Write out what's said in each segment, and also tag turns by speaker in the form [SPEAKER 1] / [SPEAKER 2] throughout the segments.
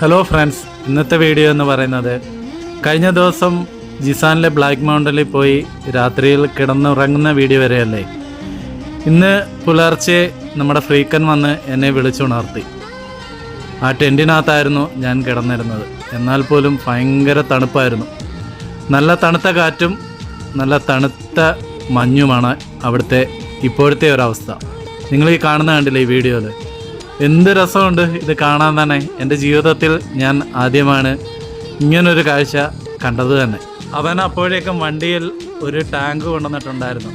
[SPEAKER 1] Hello friends ഇന്നത്തെ video എന്ന് പറയുന്നത് കഴിഞ്ഞ ദിവസം ജിസാനിലെ ബ്ലാക്ക് മൗണ്ടനിൽ പോയി രാത്രിയിൽ കിടന്നുറങ്ങുന്ന വീഡിയോ വരെയല്ലേ? ഇന്ന് പുലർച്ചെ നമ്മുടെ ഫ്രീക്കൻ വന്ന് എന്നെ വിളിച്ചുണർത്തി. ആ ടെന്റിനകത്തായിരുന്നു ഞാൻ കിടന്നിരുന്നത്. എന്നാൽ പോലും ഭയങ്കര തണുപ്പായിരുന്നു. നല്ല തണുത്ത കാറ്റും നല്ല തണുത്ത മഞ്ഞുമാണ് അവിടുത്തെ ഇപ്പോഴത്തെ ഒരവസ്ഥ നിങ്ങൾ ഈ കാണുന്ന കണ്ടില്ലേ ഈ വീഡിയോയിൽ എന്ത് രസമുണ്ട് ഇത് കാണാൻ തന്നെ. എന്റെ ജീവിതത്തിൽ ഞാൻ ആദ്യമാണ് ഇങ്ങനൊരു കാഴ്ച കണ്ടത് തന്നെ. അവൻ അപ്പോഴേക്കും വണ്ടിയിൽ ഒരു ടാങ്ക് കൊണ്ടുവന്നിട്ടുണ്ടായിരുന്നു.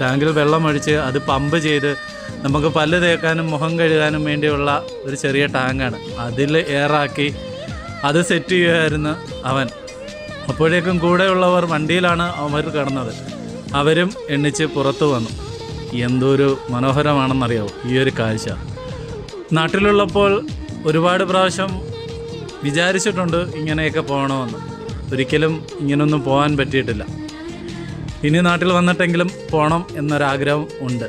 [SPEAKER 1] ടാങ്കിൽ വെള്ളം ഒഴിച്ച് അത് പമ്പ് ചെയ്ത് നമുക്ക് പല്ല് തേക്കാനും മുഖം കഴുകാനും വേണ്ടിയുള്ള ഒരു ചെറിയ ടാങ്കാണ്. അതിൽ എയറാക്കി അത് സെറ്റ് ചെയ്യുമായിരുന്നു അവൻ. അപ്പോഴേക്കും കൂടെയുള്ളവർ വണ്ടിയിലാണ് അവർ കിടന്നത്. അവരും എണ്ണിച്ച് പുറത്തു വന്നു. എന്തോ ഒരു മനോഹരമാണെന്നറിയാവോ? ഈ ഒരു കാഴ്ച. നാട്ടിലുള്ളപ്പോൾ ഒരുപാട് പ്രാവശ്യം വിചാരിച്ചിട്ടുണ്ട് ഇങ്ങനെയൊക്കെ പോകണമെന്ന്. ഒരിക്കലും ഇങ്ങനൊന്നും പോകാൻ പറ്റിയിട്ടില്ല. ഇനി നാട്ടിൽ വന്നിട്ടെങ്കിലും പോകണം എന്നൊരാഗ്രഹം ഉണ്ട്.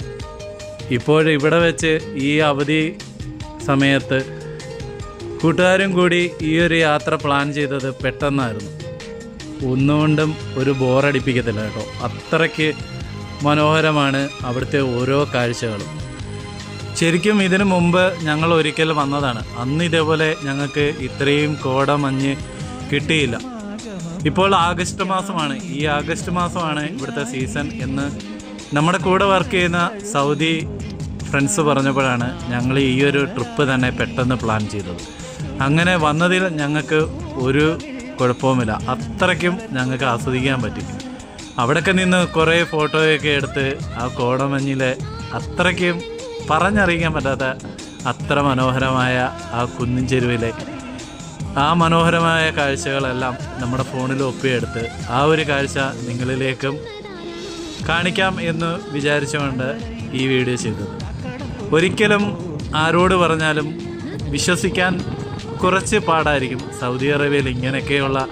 [SPEAKER 1] ഇപ്പോഴിവിടെ വെച്ച് ഈ അവധി സമയത്ത് കൂട്ടുകാരും കൂടി ഈ ഒരു യാത്ര പ്ലാൻ ചെയ്തത് പെട്ടെന്നായിരുന്നു. ഒന്നുകൊണ്ടും ഒരു ബോറടിപ്പിക്കത്തില്ല കേട്ടോ. അത്രയ്ക്ക് മനോഹരമാണ് അവിടുത്തെ ഓരോ കാഴ്ചകളും. ശരിക്കും ഇതിനു മുമ്പ് ഞങ്ങൾ ഒരിക്കൽ വന്നതാണ്. അന്ന് ഇതേപോലെ ഞങ്ങൾക്ക് ഇത്രയും കോട മഞ്ഞ് കിട്ടിയില്ല. ഇപ്പോൾ ആഗസ്റ്റ് മാസമാണ്. ഈ ആഗസ്റ്റ് മാസമാണ് ഇവിടുത്തെ സീസൺ എന്ന് നമ്മുടെ കൂടെ വർക്ക് ചെയ്യുന്ന സൗദി ഫ്രണ്ട്സ് പറഞ്ഞപ്പോഴാണ് ഞങ്ങൾ ഈ ഒരു ട്രിപ്പ് തന്നെ പെട്ടെന്ന് പ്ലാൻ ചെയ്തത്. അങ്ങനെ വന്നതിൽ ഞങ്ങൾക്ക് ഒരു കുഴപ്പവുമില്ല. അത്രയ്ക്കും ഞങ്ങൾക്ക് ആസ്വദിക്കാൻ പറ്റി. അവിടെയൊക്കെ നിന്ന് കുറേ ഫോട്ടോയൊക്കെ എടുത്ത് ആ കോടമഞ്ഞിലെ അത്രയ്ക്കും പറഞ്ഞറിയിക്കാൻ പറ്റാത്ത അത്ര മനോഹരമായ ആ കുന്നിൻ ചെരുവിലെ ആ മനോഹരമായ കാഴ്ചകളെല്ലാം നമ്മുടെ ഫോണിൽ ഒപ്പിയെടുത്ത് ആ ഒരു കാഴ്ച നിങ്ങളിലേക്കും കാണിക്കാം എന്ന് വിചാരിച്ചുകൊണ്ട് ഈ വീഡിയോ ചെയ്തത്. ഒരിക്കലും ആരോട് പറഞ്ഞാലും വിശ്വസിക്കാൻ കുറച്ച് പാടായിരിക്കും സൗദി അറേബ്യയിൽ ഇങ്ങനെയൊക്കെയുള്ള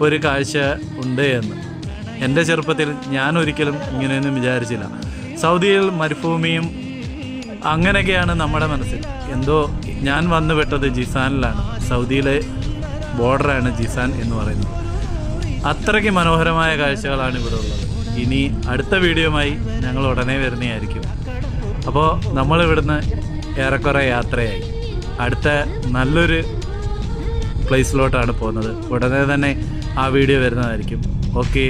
[SPEAKER 1] ഒരു കാഴ്ച ഉണ്ട് എന്ന്. എന്റെ ചെറുപ്പത്തിൽ ഞാൻ ഒരിക്കലും ഇങ്ങനെയൊന്നും വിചാരിച്ചില്ല. സൗദിയിൽ മരുഭൂമിയും അങ്ങനെയൊക്കെയാണ് നമ്മുടെ മനസ്സിൽ. എന്തോ ഞാൻ വന്നു പെട്ടത് ജിസാനിലാണ്. സൗദിയിലെ ബോർഡറാണ് ജിസാൻ എന്ന് പറയുന്നത്. അത്രയ്ക്ക് മനോഹരമായ കാഴ്ചകളാണ് ഇവിടെ ഉള്ളത്. ഇനി അടുത്ത വീഡിയോമായി ഞങ്ങൾ ഉടനെ വരുന്നതായിരിക്കും. അപ്പോൾ നമ്മളിവിടുന്ന് ഏറെക്കുറെ യാത്രയായി. അടുത്ത നല്ലൊരു പ്ലേസിലോട്ടാണ് പോകുന്നത്. ഉടനെ തന്നെ ആ വീഡിയോ വരുന്നതായിരിക്കും. ഓക്കെ